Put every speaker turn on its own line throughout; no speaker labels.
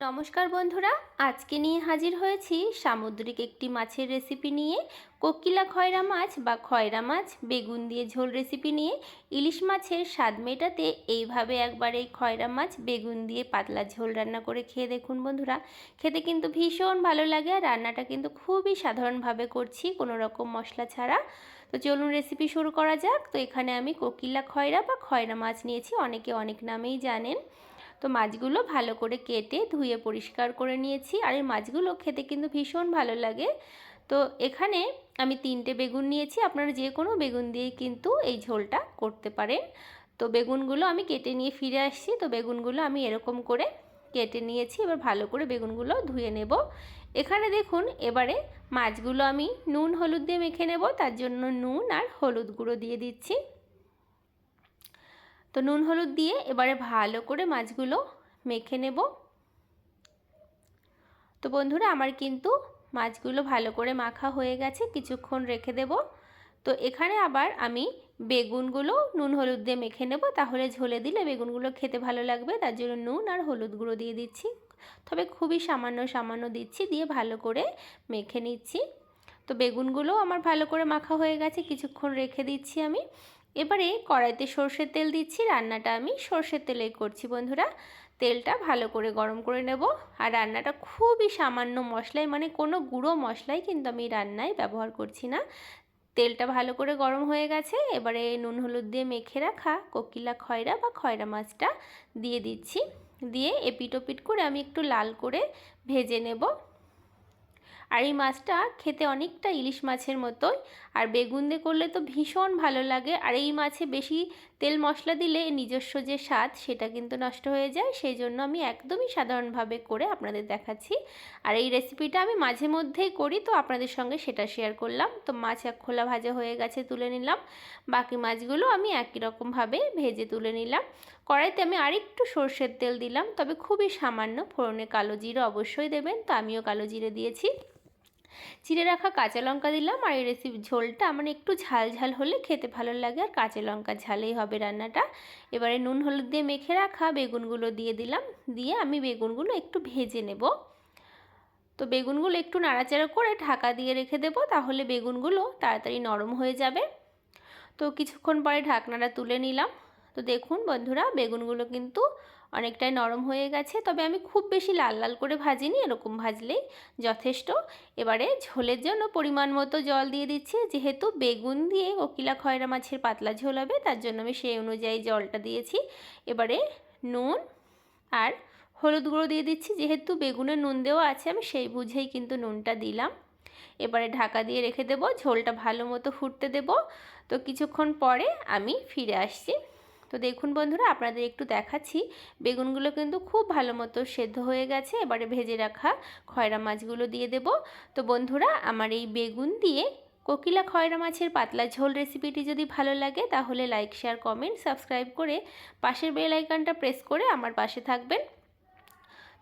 নমস্কার বন্ধুরা, আজকে নিয়ে হাজির হয়েছি সামুদ্রিক একটি মাছের রেসিপি নিয়ে। কোকিলা খয়রা মাছ বা খয়রা মাছ, বেগুন দিয়ে ঝোল রেসিপি নিয়ে। ইলিশ মাছের স্বাদ মেটাতে এইভাবে একবার এই খয়রা মাছ, বেগুন দিয়ে পাতলা ঝোল রান্না করে খেয়ে দেখুন বন্ধুরা। খেতে কিন্তু ভীষণ ভালো লাগে আর রান্নাটা কিন্তু খুবই সাধারণভাবে করছি, কোনো রকম মশলা ছাড়া। তো চলুন রেসিপি শুরু করা যাক। তো এখানে আমি কোকিলা খয়রা বা খয়রা মাছ নিয়েছি, অনেকে অনেক নামেই জানেন। তো মাছগুলো ভালো করে কেটে ধুয়ে পরিষ্কার করে নিয়েছি। আর এই মাছগুলো খেতে কিন্তু ভীষণ ভালো লাগে। তো এখানে আমি তিনটে বেগুন নিয়েছি। আপনারা যে কোনো বেগুন দিয়েই কিন্তু এই ঝোলটা করতে পারেন। তো বেগুনগুলো আমি কেটে নিয়ে ফিরে আসছি। তো বেগুনগুলো আমি এরকম করে কেটে নিয়েছি। এবার ভালো করে বেগুনগুলো ধুয়ে নেব। এখানে দেখুন, এবারে মাছগুলো আমি নুন, হলুদ দিয়ে মেখে নেব। তার জন্য নুন আর হলুদ গুঁড়ো দিয়ে দিচ্ছি। তো নুন হলুদ দিয়ে এবারে ভালো করে মাছগুলো মেখে নেব। তো বন্ধুরা, আমার কিন্তু মাছগুলো ভালো করে মাখা হয়ে গেছে, কিছুক্ষণ রেখে দেব। তো এখানে আবার আমি বেগুনগুলো নুন হলুদ দিয়ে মেখে নেব, তাহলে ঝোলে দিলে বেগুনগুলো খেতে ভালো লাগবে, তার জন্য নুন আর হলুদ গুঁড়ো দিয়ে দিচ্ছি। তবে খুবই সামান্য সামান্য দিচ্ছি, দিয়ে ভালো করে মেখে নিচ্ছি। তো বেগুনগুলো আমার ভালো করে মাখা হয়ে গেছে, কিছুক্ষণ রেখে দিচ্ছি আমি। এবারে কড়াইতে সর্ষের তেল দিচ্ছি, রান্নাটা আমি সর্ষের তেলেই করছি বন্ধুরা। তেলটা ভালো করে গরম করে নেব। আর রান্নাটা খুবই সামান্য মশলায় মানে কোনো গুঁড়ো মশলাই কিন্তু আমি রান্নায় ব্যবহার করছি না। তেলটা ভালো করে গরম হয়ে গেছে, এবারে নুন হলুদ দিয়ে মেখে রাখা কোকিলা খয়রা বা খয়রা মাছটা দিয়ে দিচ্ছি। দিয়ে এপিট ওপিট করে আমি একটু লাল করে ভেজে নেব। আর এই মাছটা খেতে অনেকটা ইলিশ মাছের মতোই। আর বেগুন দিয়ে করলে তো ভীষণ ভালো লাগে। আর এই মাছে বেশি তেল মশলা দিলে নিজস্ব যে স্বাদ, সেটা কিন্তু নষ্ট হয়ে যায়। সেই জন্য আমি একদমই সাধারণভাবে করে আপনাদের দেখাচ্ছি। আর এই রেসিপিটা আমি মাঝে মধ্যেই করি, তো আপনাদের সঙ্গে সেটা শেয়ার করলাম। তো মাছ এক খোলা ভাজা হয়ে গেছে, তুলে নিলাম। বাকি মাছগুলো আমি একই রকমভাবে ভেজে তুলে নিলাম। কড়াইতে আমি আরেকটু সর্ষের তেল দিলাম, তবে খুবই সামান্য। ফোড়নে কালো জিরে অবশ্যই দেবেন, তো আমিও কালো জিরে দিয়েছি। চিড়ে রাখা কাঁচা লঙ্কা দিলাম আর এই রেসিপি ঝোলটা মানে একটু ঝাল ঝাল হলে খেতে ভালো লাগে আর কাঁচা লঙ্কা ঝালেই হবে রান্নাটা। এবারে নুন হলুদ দিয়ে মেখে রাখা বেগুনগুলো দিয়ে দিলাম। দিয়ে আমি বেগুনগুলো একটু ভেজে নেব। তো বেগুনগুলো একটু নাড়াচাড়া করে ঢাকা দিয়ে রেখে দেবো তাহলে বেগুনগুলো তাড়াতাড়ি নরম হয়ে যাবে। তো কিছুক্ষণ পরে ঢাকনাটা তুলে নিলাম। তো দেখুন বন্ধুরা, বেগুনগুলো কিন্তু অনেকটাই নরম হয়ে গেছে। তবে আমি খুব বেশি লাল লাল করে ভাজিনি, এরকম ভাজলেই যথেষ্ট। এবারে ঝোলের জন্য পরিমাণ মতো জল দিয়ে দিচ্ছি। যেহেতু বেগুন দিয়ে কোকিলা খয়রা মাছের পাতলা ঝোল হবে, তার জন্য আমি সেই অনুযায়ী জলটা দিয়েছি। এবারে নুন আর হলুদ গুঁড়ো দিয়ে দিচ্ছি। যেহেতু বেগুনে নুন দেওয়া আছে, আমি সেই বুঝেই কিন্তু নুনটা দিলাম। এবারে ঢাকা দিয়ে রেখে দেব। ঝোলটা ভালো মতো ফুটতে দেব। তো কিছুক্ষণ পরে আমি ফিরে আসছি। তো দেখুন বন্ধুরা, আপনাদের একটু দেখাচ্ছি। বেগুনগুলো কিন্তু খুব ভালো মতো সেদ্ধ হয়ে গেছে। এবারে ভেজে রাখা খয়রা মাছগুলো দিয়ে দেব। তো বন্ধুরা, আমার এই বেগুন দিয়ে কোকিলা খয়রা মাছের পাতলা ঝোল রেসিপিটি যদি ভালো লাগে, তাহলে লাইক, শেয়ার, কমেন্ট, সাবস্ক্রাইব করে পাশের বেল আইকনটা প্রেস করে আমার পাশে থাকবেন।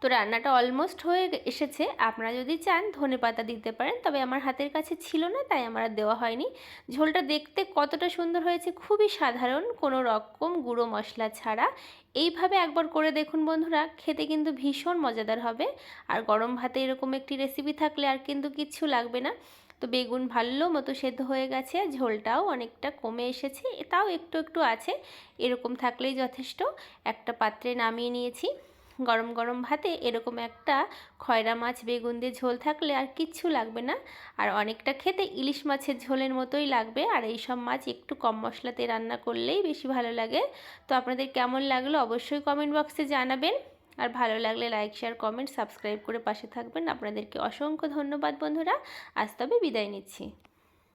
তো রান্নাটা অলমোস্ট হয়ে এসেছে। আপনারা যদি চান ধনে পাতা দিতে পারেন, তবে আমার হাতের কাছে ছিল না, তাই আমার দেওয়া হয়নি। ঝোলটা দেখতে কতটা সুন্দর হয়েছে, খুবই সাধারণ, কোনো রকম গুঁড়ো মশলা ছাড়া। এইভাবে একবার করে দেখুন বন্ধুরা, খেতে কিন্তু ভীষণ মজাদার হবে। আর গরম ভাতে এরকম একটি রেসিপি থাকলে আর কিন্তু কিচ্ছু লাগবে না। তো বেগুন ভালো মতো সেদ্ধ হয়ে গেছে ঝোলটাও অনেকটা কমে এসেছে। তাও একটু একটু আছে, এরকম থাকলেই যথেষ্ট। একটা পাত্রে নামিয়ে নিয়েছি। গরম গরম ভাতে এরকম একটা খয়রা মাছ, বেগুন দিয়ে ঝোল থাকলে আর কিচ্ছু লাগবে না। আর অনেকটা খেতে ইলিশ মাছের ঝোলের মতোই লাগবে। আর এই সব মাছ একটু কম মশলাতে রান্না করলেই বেশি ভালো লাগে। তো আপনাদের কেমন লাগল অবশ্যই কমেন্ট বক্সে জানাবেন। আর ভালো লাগলে লাইক শেয়ার কমেন্ট সাবস্ক্রাইব করে পাশে থাকবেন। আপনাদেরকে অসংখ্য ধন্যবাদ বন্ধুরা। আজ তবে বিদায় নিচ্ছি।